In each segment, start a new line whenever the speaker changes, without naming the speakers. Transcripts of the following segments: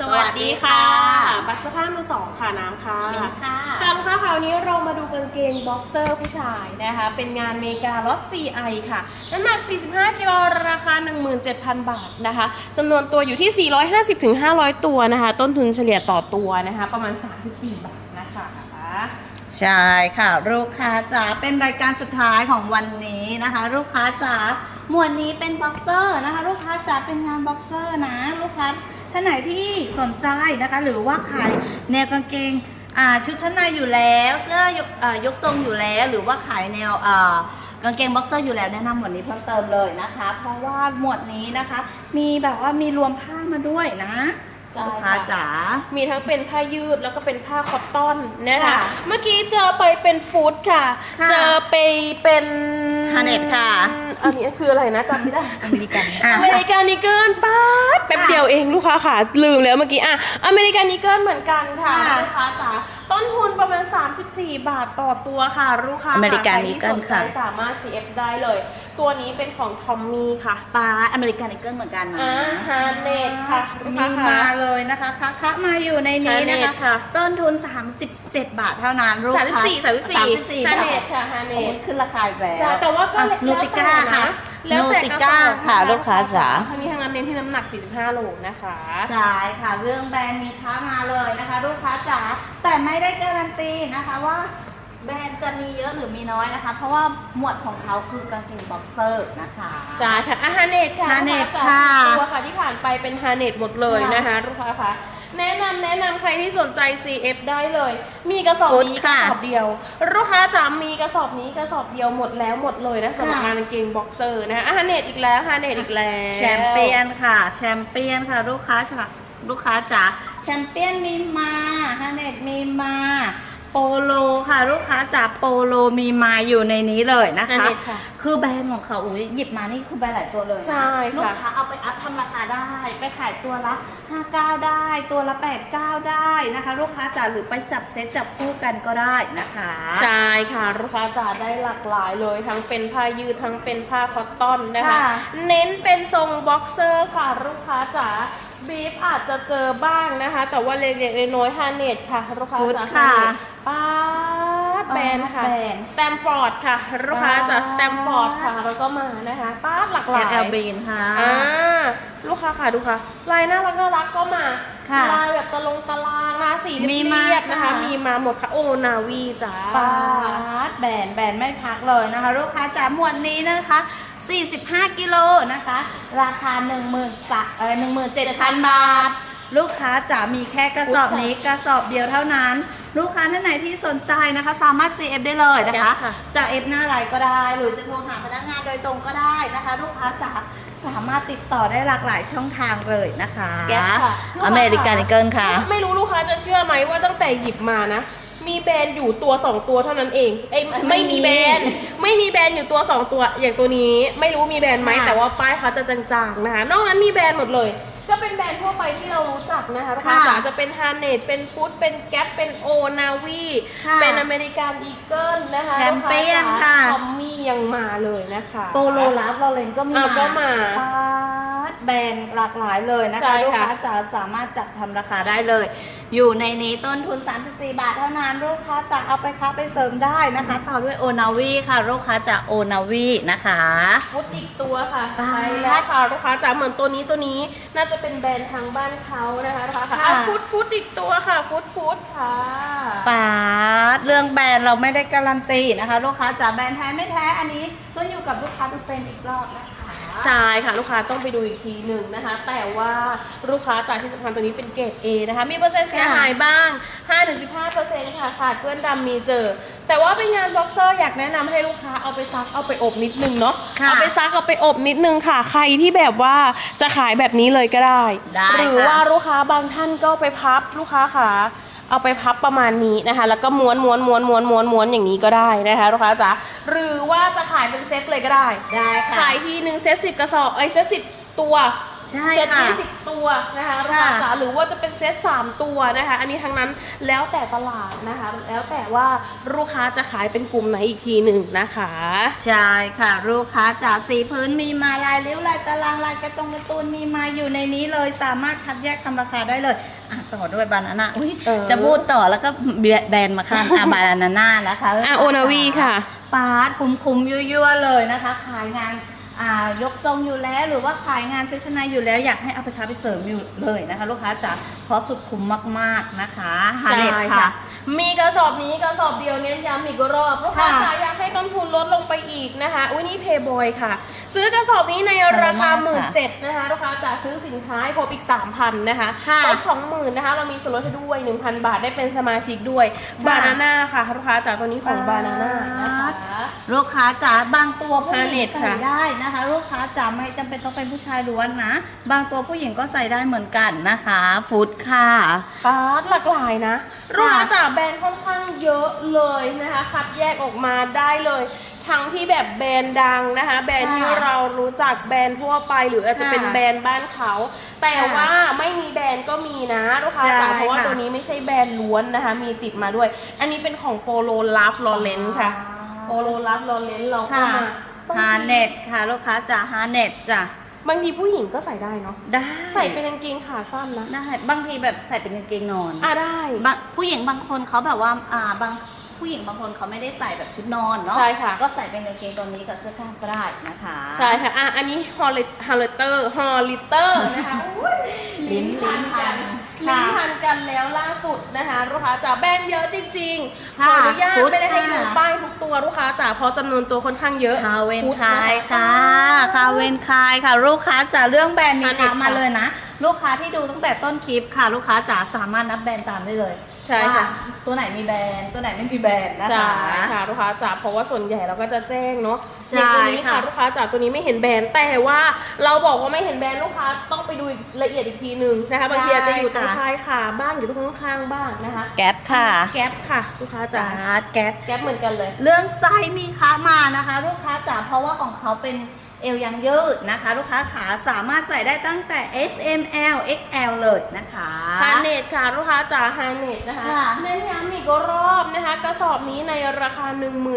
สวัสดีค่ะ บัตรเสื้อผ้ามือสองค่ะน้ำค่ะ
มิ้นค่ะ
ค่ะลูกค้าค่ะวันนี้เรามาดูกางเกงบ็อกเซอร์ผู้ชายนะคะ เป็นงานเมกาล็อต 4i ค่ะ น้ำหนัก 45 กิโลราคา 17,000 บาทนะคะจำนวนตัวอยู่ที่ 450-500 ตัวนะคะ ต้นทุนเฉลี่ยต่อตัวนะคะ ประมาณ 34 บาทนะคะ
ใช่ค่ะ ลูกค้าจ๋าเป็นรายการสุดท้ายของวันนี้นะคะ ลูกค้าจ๋าหมวดนี้เป็นบ็อกเซอร์นะคะ ลูกค้าจ๋าเป็นงานบ็อกเซอร์นะ ลูกค้า ท่านไหนที่สนใจนะคะ หรือว่าขายแนวกางเกงอ่าชุดชั้นในอยู่แล้วเสื้อยกอ่ายกทรงอยู่แล้ว หรือว่าขายแนวอ่ากางเกงบ็อกเซอร์อยู่แล้วแนะนำหมวดนี้เพิ่มเติมเลยนะคะ เพราะว่าหมวดนี้นะคะ มีแบบว่ามีรวมผ้ามาด้วยนะ
ใช่
ลูกค้า
ค่ะ
จ๋า
มีทั้งเป็นผ้ายืดแล้วก็เป็นผ้าคอตตอนนะคะ
ค่ะ
เมื่อกี้เจอไปเป็นฟู้ดค่ะ
ค่ะ
เจอไปเป็น
ฮาเน็ตค่ะ
อันนี้คืออะไรนะจำไม่ได้
อเมริกันอะ
อเมริกันนิเกิลป๊าดแป๊บเดียวเองลูกค้าค่ะลืมแล้วเมื่อกี้อะอเมริกันนิเกิลเหมือนกันค่ะ
ค่ะ
ลูกค้าจ๋าต้นทุนประมาณ 34 บาทต่อตัวค่ะ ลูกค้า
อเมริกัน
ใครที่
Eagle
สนใจ
ค่ะ
สามารถ CF ได้เลย ตัวนี้เป็นของทอมมี่ค่ะ
ปลาอเมริกันอีเกิลเหมือนกันนะ
อ่าฮาเนตค่ะลูก
มี
ค้าค่ะ
มาเลยนะคะคะคะมาอยู่ในนี้นะ
ฮาเนต
คะ
ค่ะ
ต้นทุน 37 บาทเท่านั้นลูก
สามสิบ
ค้า
สี่สามสิบสี่
34
ฮา
บา
เน
ท
ตค่ะฮาเน
โอ้
ต
ยขึ้นราคาอีกแล้ว
ใช่แต่ว่าก็
อะ
แล้ว
นูติก้า
แต่
ค่ะ
แล้ว
นู
แต่
ติ
กระ
ก้า
สอบ
ค่ะ
น
ลูกค้าจ๋า
ทั้งนี้ทั้งนั้นเน้นที่น้ำหนัก 45 โลนะคะ
ใช่ค่ะ เรื่องแบรนด์มีค้ามาเลยนะคะ ลูกค้าจ๋า แต่ไม่ได้การันตีนะคะว่าแบรนด์จะมีเยอะหรือมีน้อยนะคะ เพราะว่าหมวดของเขาคือกางเกงบ็อกเซอร์นะคะ
ใช่ค่ะอาฮาเนตค่ะ
ฮาเนต
ลูกา
ค่ะ
จ๋าตัวค่ะที่ผ่านไปเป็นฮาเนตหมดเลย
ค่ะ
นะคะลูกค้าค่ะ แนะนำแนะนำใครที่สนใจ CF ได้เลย มีกระสอบ
ฟุต
นี้ก
ค่ะ
ระสอบเดียว ลูกค้าจ๋ามีกระสอบนี้กระสอบเดียวหมดแล้วหมดเลยนะสำหรับ
ค่ะ
งานกางเกงบ็อกเซอร์นะคะอาฮาเนตอีกแล้วฮาเนตอีกแล้ว
แชมเปี้ยนค่ะ แชมเปี้ยนค่ะ ลูกค้าจ๋าลูกค้าจ๋าแชมเปี้ยนมีมาฮาเนตมีมา โปโลค่ะลูกค้าจ๋าโปโลมีมาอยู่ในนี้เลยนะ
ฮา
คะ
เนตค่ะ
คือแบรนด์ของเขาอุ้ยหยิบมานี่คือแบรนด์หลายตัวเลยนะ
ใช่ค่ะ
ลูกค้าเอาไปอัพทำราคาได้ ไปขายตัวละ59 ได้ ตัวละ 89 ได้นะคะ ลูกค้าจ๋าหรือไปจับเซตจับคู่กันก็ได้นะคะ
ใช่ค่ะ ลูกค้าจ๋าได้หลากหลายเลย ทั้งเป็นผ้ายืดทั้งเป็นผ้าคอตตอนนะคะ
ค่ะ
เน้นเป็นทรงบ็อกเซอร์ค่ะลูกค้าจ๋า บีฟอาจจะเจอบ้างนะคะ แต่ว่าเล็กๆน้อยๆฮาเนตค่ะลูกค้า
ฟุต
จ๋า
ค่ะ
ป้าดแบรนด์ค่ะ
แบรนด์
สแตมฟอร์ดค่ะลูกค้าจ๋า
ว้าว
สแตมฟอร์ดค่ะแล้วก็มานะคะป้าดหลากหลาย
แอลบีนค่ะ
อ่าลูกค้าค่ะดูค่ะลายน่ารักน่ารักก็มา
ค่ะ
ลายแบบตะลงตารางนะสี
มี
เรี
มา
ยบๆนะคะ
ค่ะ
มีมาหมดค่ะโอนาวีจ้า
ฟาดแบรนด์แบรนด์ไม่พักเลยนะคะ ลูกค้าจ๋าหมวดนี้นะคะ 45 กิโลนะคะ ราคา1 0 0 0 0เอ่อ17,000 บาท ลูกค้าจ๋ามีแค่กระสอบนี้กระสอบเดียวเท่านั้น ลูกค้าท่านไหนที่สนใจนะคะ สามารถ CF ได้เลยนะคะ
ค่ะ
จะ F หน้าไลน์ก็ได้ หรือจะโทรหาพนักงานโดยตรงก็ได้นะคะ ลูกค้าจ๋าสามารถติดต่อได้หลากหลายช่องทางเลยนะคะ
แก๊ปค่ะ
อเมริกันเกิลค่ะ
ไม่รู้ลูกค้าจะเชื่อไหมว่าตั้งแต่หยิบมานะ มีแบรนด์อยู่ตัวสองตัวเท่านั้นเองเอ้ย
ไม่
ไม่
มี
มีแบรนด์ไม่มีแบรนด์อยู่ตัวสองตัวอย่างตัวนี้ไม่รู้มีแบรนด์ไหม
ค่ะ
แต่ว่าป้ายเขาจะจางๆนะคะนอกนั้นมีแบรนด์หมดเลย ก็เป็นแบรนด์ทั่วไปที่เรารู้จักนะคะลูกค้า
ค่ะ
จ๋าจะเป็นฮาเนตเป็นฟุตเป็นแก๊ปเป็นโอนาวี
ค่ะ
เป็นอเมริกันอีเกิลนะคะ
แชมเปี้ยนค่ะ
ทอมมี่ยังมาเลยนะคะ
โปโลลาฟลอเรนก็มี
อะก็มา
ปาดแบรนด์หลากหลายเลยนะ
ใช่
คะ
ค่ะ
ลูกค้าจะสามารถจัดทำราคาได้เลย อยู่ในนี้ต้นทุน 34 บาทเท่านั้นลูกค้าจะเอาไปค้าไปเสริมได้นะคะ ต่อด้วยโอนาวีค่ะ ลูกค้าจะโอนาวีนะคะ
ฟุตอีกตัวค่ะ
ป๊าด
ใช่แล้วค่ะลูกค้าจ๋าเหมือนตัวนี้ตัวนี้น่าจะเป็นแบรนด์ทางบ้านเขานะคะลูกค้าค่ะ
ค่ะ
อะฟุตฟุตอีกตัวค่ะฟุตฟุตค่ะ
ปาดเรื่องแบรนด์เราไม่ได้การันตีนะคะ ลูกค้าจะแบรนด์แท้ไม่แท้อันนี้ขึ้นอยู่กับลูกค้าทุกเป็นอีกรอบนะคะ
ใช่ค่ะลูกค้าต้องไปดูอีกทีหนึ่งนะคะ แต่ว่าลูกค้าจ่ายที่สำคัญตัวนี้เป็นเกรด A นะคะ มีเปอร์เซ็นต์เสียหายบ้าง 5-15%ค่ะขาดเพื่อนดำมีเจอ แต่ว่าเป็นงานบ็อกเซอร์อยากแนะนำให้ลูกค้าเอาไปซักเอาไปอบนิดนึงเนาะ
ค่ะ
เอาไปซักเอาไปอบนิดนึงค่ะ ใครที่แบบว่าจะขายแบบนี้เลยก็ได้
ได้
หรือ
ค่ะ
ว่าลูกค้าบางท่านก็ไปพับลูกค้าขา เอาไปพับประมาณนี้นะคะ แล้วก็ม้วนม้วนม้วนม้วนม้วนม้วนอย่างนี้ก็ได้นะคะลูกค้าจ๋าหรือว่าจะขายเป็นเซตเลยก็ได้
ได้ค่ะ
ขายทีหนึ่งเซตสิบกระสอบไอ้ยเซตสิบตัว
ใช่
เซต
ค่ะ
ยี่สิบตัวนะคะลูกค้าจ๋าหรือว่าจะเป็นเซตสามตัวนะคะ อันนี้ทั้งนั้นแล้วแต่ตลาดนะคะ แล้วแต่ว่าลูกค้าจะขายเป็นกลุ่มไหนอีกทีหนึ่งนะคะ
ใช่ค่ะ ลูกค้าจากสีพื้นมีมาลายริ้วลายตารางลายกระตรงการ์ตูนมีมาอยู่ในนี้เลยสามารถคัดแยกทำราคาได้เลยอะต่อด้วยบานาน่าอุ้ย
เออ
จะพูดต่อแล้วก็แบนมาข้างอะบานาน่านะคะ
อะโอนาวีค่ะ
ปาดคุ้มคุ้มๆยั่วๆเลยนะคะ ขายงานอ่า ยกทรงอยู่แล้วหรือว่าขายงานชุดชั้นในอยู่แล้วอยากให้เอาไปค้าไปเสริมอยู่เลยนะคะ ลูกค้าจ๋าเพราะสุดคุ้มมากๆนะคะฮา
ใช่
เน็ต
ค่ะ
ค่ะ
มีกระสอบนี้กระสอบเดียวเน้นย้ำอีกรอบลูกค้า
ค่ะ
จ๋าอยากให้ต้นทุนลดลงไปอีกนะคะอุ้ยนี่เพย์บอยค่ะ ซื้อกระสอบนี้ในราคา
ขอบ
ห
คุ
มื่
ณ
น
มาก
เจ็ดนะคะลูกค้าจ๋าซื้อสินค้าให้ครบอีกสามพันนะคะ
ค่ะ
ลดสองหมื่นนะคะเรามีส่วนลดให้ด้วยหนึ่งพันบาทได้เป็นสมาชิกด้วยบานาน่าค่ะลูกค้าจ๋าตัวนี้ของบานาน่านะคะ
ลูกค้าจ๋าบางตัวผู้หญิ
ฮาเน็
ง
ต
ใส่
ค่ะ
ได้นะคะ ลูกค้าจ๋าไม่จำเป็นต้องเป็นผู้ชายล้วนนะ บางตัวผู้หญิงก็ใส่ได้เหมือนกันนะคะฟุตค่ะ
ปาร์ตหลากหลายนะลูกค้าจ๋าแบรนด์ค่อนข้างเยอะเลยนะคะ คัดแยกออกมาได้เลยทั้งที่แบบแบรนด์ดังนะคะ แบรนด์ที่
ค่ะ
เรารู้จักแบรนด์ทั่วไป หรืออาจจะ
ค่ะ
เป็นแบรนด์บ้านเขา แต่
ค่ะ
ว่าไม่มีแบรนด์ก็มีนะลูกค้า
ใช่
จ๋าเพราะว่า
ค่ะ
ตัวนี้ไม่ใช่แบรนด์ล้วนนะคะ มีติดมาด้วย อันนี้เป็นของโปโลลาฟลอเรนค่ะโปโลลาฟลอเรนเราก็
ค่ะ
มา
ฮาเน็ตค่ะลูกค้าจ๋าฮาเน็ตจ้ะ
บางทีผู้หญิงก็ใส่ได้เนาะ
ได้
ใส่เป็นกางเกงขาสั้นนะ
ได้บางทีแบบใส่เป็นกางเกงนอน
อะได้
บางผู้หญิงบางคนเขาแบบว่าอ่าบางผู้หญิงบางคนเขาไม่ได้ใส่แบบชุดนอนเนาะ
ใช่ค่ะ
ก็ใส่เป็นกางเกงตัวนี้กับเสื้อกล้ามก็ได้นะคะ
ใช่ค่ะอะอันนี้ฮอลลิฮอลลิเตอร์ฮอลลิเตอร์นะคะอุ๊ย
ลิ้น
พันกัน
ค่ะ
ลิ้นพันกันแล้วล่าสุดนะคะลูกค้าจ๋าแบรนด์เยอะจริงๆข
ค่ะ
ออนุญาต
พุทธ
ไม่ได้ให้ดู
ค่ะ
ป้ายทุกตัวลูกค้าจ๋าเพราะจำนวนตัวค่อนข้างเยอะ
คาเวน
พุทธ
คาย
น
ค่ะคาเวนคายค่ะ ลูกค้าจ๋าเรื่องแบรนด์นี้
ฮาเน็ต
ค่ะมา
ค่ะ
เลยนะ ลูกค้าที่ดูตั้งแต่ต้นคลิปค่ะ ลูกค้าจ๋าสามารถนับแบรนด์ตามได้เลย
ใช่ค่ะ
ว่าตัวไหนมีแบรนด์ตัวไหนไม่มีแบรนด์นะ
ใช่
คะ
ค่ะลูกค้าจ๋าเพราะว่าส่วนใหญ่เราก็จะแจ้งเนาะ
ใช่
อย่างตัวนี้ค่ะ
ค่ะ
ลูกค้าจ๋าตัวนี้ไม่เห็นแบรนด์แต่ว่าเราบอกว่าไม่เห็นแบรนด์ลูกค้าต้องไปดูอีกละเอียดอีกทีหนึ่งนะคะบางทีอาจจะอยู่ตรงชายขาบ้างอยู่ตรงข้างๆบ้างนะคะ
แก๊ปค่ะ
แก๊ปค่ะลูกค้าจ๋า
จ๋าแก๊ป
แก๊ปเหมือนกันเลย
เรื่องไซส์มีค้ามานะคะ ลูกค้าจ๋าเพราะว่าของเขาเป็น เอวยังยืดนะคะ ลูกค้าขาสามารถใส่ได้ตั้งแต่ S M L X L เลยนะคะ
ฮาเนตค่ะลูกค้าจ๋าฮาเนตนะคะ
ค่ะ
เน้นย้ำอีกรอบนะคะ กระสอบนี้ในราคา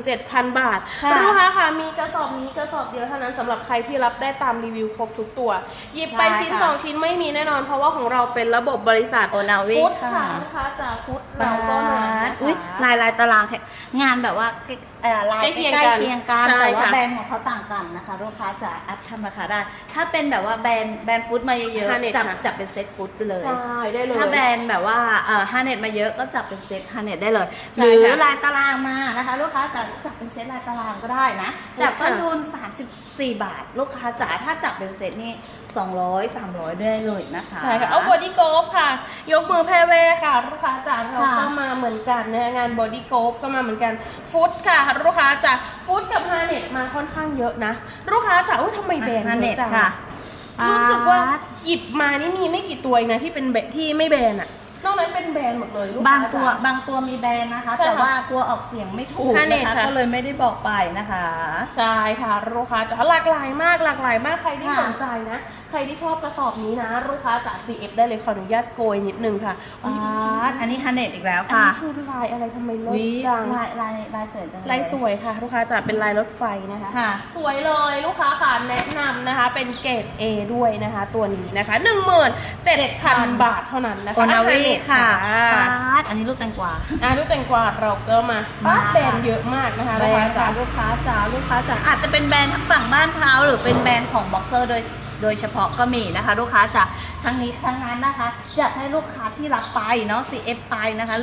17,000 บาท
ค่ะ
ลูกค้าค่ะมีกระสอบนี้กระสอบเดียวเท่านั้นสำหรับใครที่รับได้ตามรีวิวครบทุกตัว หยิบไป
ใช่
ชิ้น
ค่ะ
สองชิ้นไม่มีแน่นอน เพราะว่าของเราเป็นระบบบริษัท
โอนาวิ
ฟุต
ค่ะ
ค่ะลูกค้าจ๋าฟุตเราก็มานะคะ
อุ้ยลายลายตารางแค่งานแบบว่าใกล้เอ่อลาย
ใกล้เคียง
ใกล้
กัน
เคียงกัน
ใช่
แต่ว่า
ค่ะ
แบรนด์ของเขาต่างกันนะคะลูกค้าจะอัพทำราคาได้ถ้าเป็นแบบว่าแบรนด์แบรนด์ฟุตมาเยอะ
ฮาเน็ต
ๆจับ
ค่ะ
จับเป็นเซ็ตฟุตไปเลย
ใช่ได้เลย
ถ้าแบรนด์แบบว่าเอ่อฮาเน็ตมาเยอะก็จับเป็นเซตฮาเน็ตได้เลย
ใช่
หรือ
ค่ะ
ลายตารางมานะคะ ลูกค้าจะจับเป็นเซตลายตารางก็ได้นะ
ถูก
จากต้น
ค่ะ
ทุน 34 บาท ลูกค้าจ๋าถ้าจับเป็นเซตนี่ 200 300 ได้เลยนะคะ
ใช่ค่ะ เอาบอดี้โกฟค่ะ ยกมือแพรเวค่ะ ลูกค้าจ๋าเรา
ค่ะ
ก็มาเหมือนกันนะคะงานบอดี้โกฟก็มาเหมือนกันฟุตค่ะ ลูกค้าจ๋าฟุตกับฮาเน็ตมาค่อนข้างเยอะนะ ลูกค้าจ๋าว่าทำไมแบรนด์
ฮา
เย
เน็ต
อะจัง
ค่ะ
รู้สึกว่าหยิบมานี่มีไม่กี่ตัวเองนะที่เป็นแบรนด์ที่ไม่แบรนด์อะนอกนั้นเป็นแบรนด์หมดเลยลูกค้
บางตัว
จ๋
บางตัวมีแบรนด์นะคะ
ใช่ค่ะ
แต่ว่ากลัวออกเสียงไม่ถูก
ฮาเน็
นะ
ต
คะ
ค่ะ
ก็เลยไม่ได้บอกไปนะคะ
ใช่ค่ะลูกค้าจ๋าหลากหลายมากหลากหลายมากใครที่
ค่ะ
สนใจนะ ใครที่ชอบกระสอบนี้นะ ลูกค้าจ๋า CF ได้เลยขออนุญาตโกยนิดนึงค่ะ
ป๊าดอันนี้ฮาเน็ตอีกแล้ว
อัน
ค่ะ
นี้คือลายอะไรทำไมเลิศ
วิ
จัง
ลายลายลายสวยจังเล
ลายสวยค่ะ ลูกค้าจ๋าเป็นลายรถไฟนะคะ
ค่ะ
สวยเลยลูกค้าค่ะแนะนำนะคะ เป็นเกรด A ด้วยนะคะ ตัวนี้นะคะ17,000 บาทเท่านั้นนะคะ
โอนาวี
อ่
ค่ะ
อ่า
ป๊าดอันนี้ลูกแตงกวา
อ่าลูกแตงกวาเราก็มา
มา
ป้าแบรนด์เยอะมากนะคะ
แบร
ลูกค้าน
ด์
จ๋า
จากลูกค้าจ๋าลูกค้าจ๋าอาจจะเป็นแบรนด์ทั้งฝั่งบ้านเขาหรือเป็นแบรนด์ของบ็อกเซอร์โดย โดยเฉพาะก็มีนะคะ ลูกค้าจ๋าทั้งนี้ทั้งนั้นนะคะ อยากให้ลูกค้าที่รับไปเนาะ CF ไปนะคะ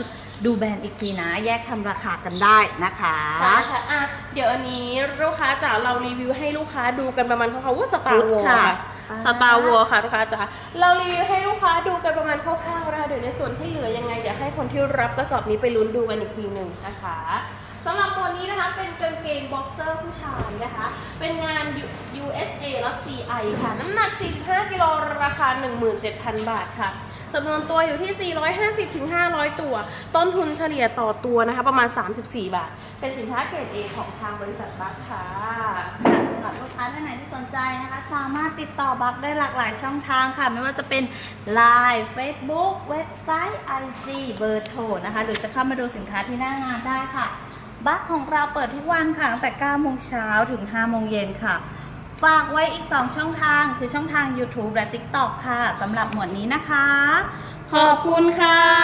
ดูแบรนด์อีกทีนะ แยกทำราคากันได้นะคะ
ใช่ค่ะอะ เดี๋ยวอันนี้ลูกค้าจ๋าเรารีวิวให้ลูกค้าดูกันประมาณคร่าวๆว่าสตา
ฟุ
ร์
ต
วอล
ค่ะ
ค่ะสตาร์วอลค่ะลูกค้าจ๋าเรารีวิวให้ลูกค้าดูกันประมาณคร่าวๆนะคะเดี๋ยวในส่วนที่เหลือยังไงเดี๋ยวให้คนที่รับกระสอบนี้ไปลุ้นดูกันอีกทีหนึ่งนะคะสำหรับตัวนี้นะคะเป็นกางเกงบ็อกเซอร์ผู้ชายนะคะ เป็นงาน USA แล้ว CI ค่ะ น้ำหนัก 45 กิโลราคา 17,000 บาทค่ะจำนวนตัวอยู่ที่ 450ถึง500 ตัว ต้นทุนเฉลี่ยต่อตัวนะคะ ประมาณ 34 บาท เป็นสินค้าเกรด A ของทางบริษัทบัคค่ะ
ค่ะสำหรับลูกค้าท่านไหนที่สนใจนะคะ สามารถติดต่อบัคได้หลากหลายช่องทางค่ะ ไม่ว่าจะเป็น Line Facebook เว็บไซต์ IG เบอร์โทรนะคะ หรือจะเข้ามาดูสินค้าที่หน้างานได้ค่ะ บัคของเราเปิดทุกวันค่ะ ตั้งแต่9โมงเช้าถึง5โมงเย็นค่ะ ฝากไว้อีก 2 ช่องทางคือช่องทาง YouTube และ TikTok ค่ะสำหรับหมวดนี้นะคะ
ขอบคุณค่ะ